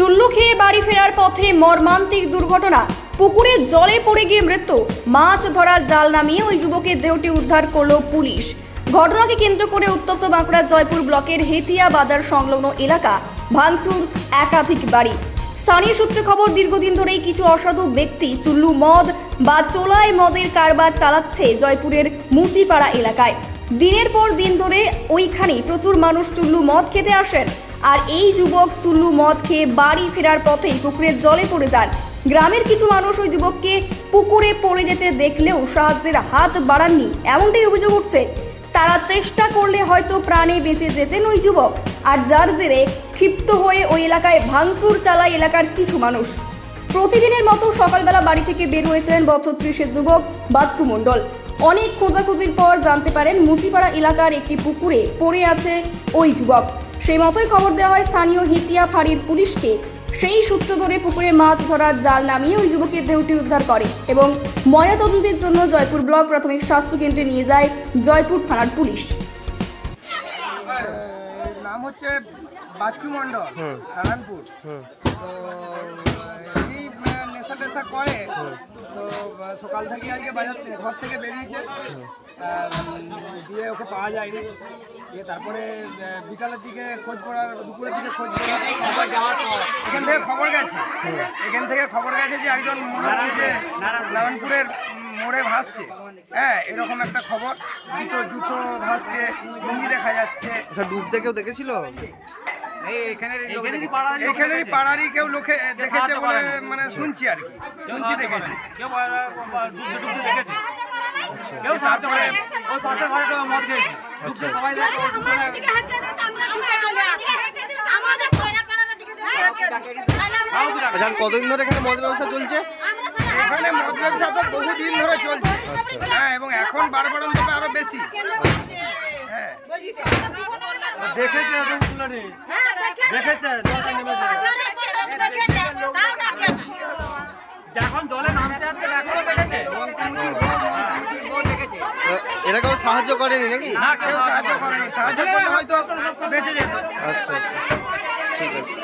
চুল্লু খেয়ে বাড়ি ফেরার পথে মর্মান্তিক দুর্ঘটনা। পুকুরে জলে পড়ে গিয়ে মৃত্যু। মাছ ধরার জাল নামিয়ে ওই যুবকের দেহটি উদ্ধার করল পুলিশ। ঘটনাকে কেন্দ্র করে উত্তপ্ত বাঁকুড়া জয়পুর ব্লকের হেতিয়া বাজার সংলগ্ন এলাকা, ভাঙচুর একাধিক বাড়ি। স্থানীয় সূত্রে খবর, দীর্ঘদিন ধরেই কিছু অসাধু ব্যক্তি চুল্লু মদ বা চোলায় মদের কারবার চালাচ্ছে জয়পুরের মুচিপাড়া এলাকায়। দিনের পর দিন ধরে ওইখানে প্রচুর মানুষ চুল্লু মদ খেতে আসেন। আর এই যুবক চুল্লু মদ খেয়ে বাড়ি ফেরার পথেই পুকুরের জলে পড়ে যান। গ্রামের কিছু মানুষ ওই যুবককে পুকুরে পড়ে যেতে দেখলেও সাহায্যের হাত বাড়াননি, এমনটাই অভিযোগ উঠছে। তারা চেষ্টা করলে হয়তো প্রাণে বেঁচে যেতেন ওই যুবক, আর যার জেরে ক্ষিপ্ত হয়ে ওই এলাকায় ভাঙচুর চালায় এলাকার কিছু মানুষ। প্রতিদিনের মতো সকালবেলা বাড়ি থেকে বের হয়েছিলেন বছর ত্রিশের যুবক বাচ্চু মণ্ডল। অনেক খোঁজাখুঁজির পর জানতে পারেন মুচিপাড়া এলাকার একটি পুকুরে পড়ে আছে ওই যুবক। সেই মতোই খবর দেওয়া হয় স্থানীয় হিতিয়া ফাঁড়ির পুলিশকে। সেই সূত্র ধরে পুকুরে মাছ ধরার জাল নামিয়ে ওই যুবকের দেহটি উদ্ধার করে এবং ময়নাতদন্তের জন্য জয়পুর ব্লক প্রাথমিক স্বাস্থ্য কেন্দ্রে নিয়ে যায় জয়পুর থানার পুলিশ। নাম হচ্ছে বাচ্চু মণ্ডল নারায়ণপুর। তো নেশা টেশা করে তো সকাল থেকে আজকে বাজার ঘর থেকে বেরিয়েছে। দিয়ে ওকে পাওয়া যায়নি। দিয়ে তারপরে বিকালের দিকে খোঁজ করার দুপুরের দিকে খোঁজ করার এখান থেকে খবর গেছে। এখান থেকে খবর গেছে যে একজন মনে হচ্ছে যে নারায়ণপুরের মোড়ে ভাসছে। হ্যাঁ এরকম একটা খবর। জুতো জুতো ভাসছে লুঙ্গি দেখা যাচ্ছে। আচ্ছা ডুবতে কেউ দেখেছিল? এখানেরই পাড়ারই কেউ লোকে দেখেছে বলে মানে শুনছি আর কি। শুনছি দেখেছি। কেউ সাহায্য করে ওই পাশের ঘরে কেউ মদ খেয়েছে সবাই দেখে। আচ্ছা আর কতদিন ধরে এখানে মদ ব্যবসা চলছে এখানে মদ ব্যবসা তো বহুদিন ধরে চলছে হ্যাঁ এবং এখন বারবারন্তটা আরও বেশি হ্যাঁ দেখেছে দেখেছে যখন জলে নামতে যাচ্ছে এরা কেউ সাহায্য করেনি নাকি? সাহায্য করেনি। সাহায্য করলে হয়তো বেঁচে যেত। আচ্ছা আচ্ছা। ঠিক আছে।